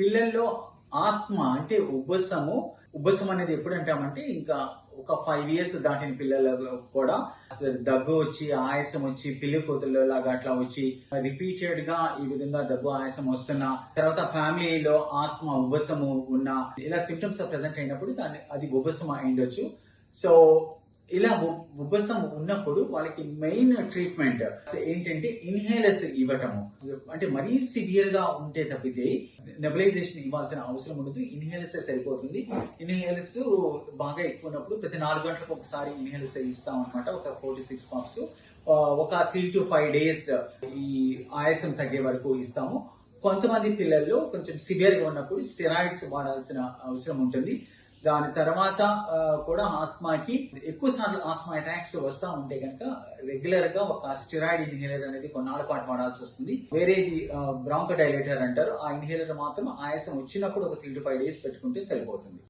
పిల్లల్లో ఆస్మా అంటే ఉబ్బసము. ఉబ్బసం అనేది ఎప్పుడు అంటామంటే ఇంకా ఒక ఫైవ్ ఇయర్స్ దాటిన పిల్లలకు కూడా దగ్గు వచ్చి ఆయాసం వచ్చి పిల్లి కోతుల్లో లాగా అట్లా వచ్చి రిపీటెడ్గా ఈ విధంగా దగ్గు ఆయాసం వస్తున్న. తర్వాత ఫ్యామిలీలో ఆస్మా ఉబ్బసము ఉన్న ఇలా సిమ్టమ్స్ ప్రెసెంట్ అయినప్పుడు దాన్ని అది ఉబ్బసం అయిండొచ్చు సో ఇలా ఉ- ఉబ్బసం ఉన్నప్పుడు వాళ్ళకి మెయిన్ ట్రీట్మెంట్ ఏంటంటే ఇన్హేలర్స్ ఇవ్వటము. అంటే మరీ సివియర్గా ఉంటే తప్పితే నెబులైజేషన్ ఇవ్వాల్సిన అవసరం ఉండదు. ఇన్హేలర్స్ సరిపోతుంది. ఇన్హేలర్స్ బాగా ఎక్కువ ఉన్నప్పుడు ప్రతి నాలుగు గంటలకు ఒకసారి ఇన్హేలర్స్ ఇస్తాం అనమాట ఒక ఫోర్ టు సిక్స్ పాప్స్ ఒక త్రీ టు ఫైవ్ డేస్ ఈ ఆయాసం తగ్గే వరకు ఇస్తాము. కొంతమంది పిల్లల్లో కొంచెం సివియర్గా ఉన్నప్పుడు స్టెరాయిడ్స్ వాడాల్సిన అవసరం ఉంటుంది. దాని తర్వాత కూడా ఆస్మాకి ఎక్కువ సార్లు ఆస్మా అటాక్స్ వస్తా ఉంటే కనుక రెగ్యులర్గా ఒక స్టిరాయిడ్ ఇన్హేలర్ అనేది కొన్నాళ్ళ పాటు వాడాల్సి వస్తుంది. వేరేది బ్రాంకో డైలేటర్ అంటారు. ఆ ఇన్హేలర్ మాత్రం ఆయాసం వచ్చినప్పుడు ఒక త్రీ టు ఫైవ్ డేస్ పెట్టుకుంటే సరిపోతుంది.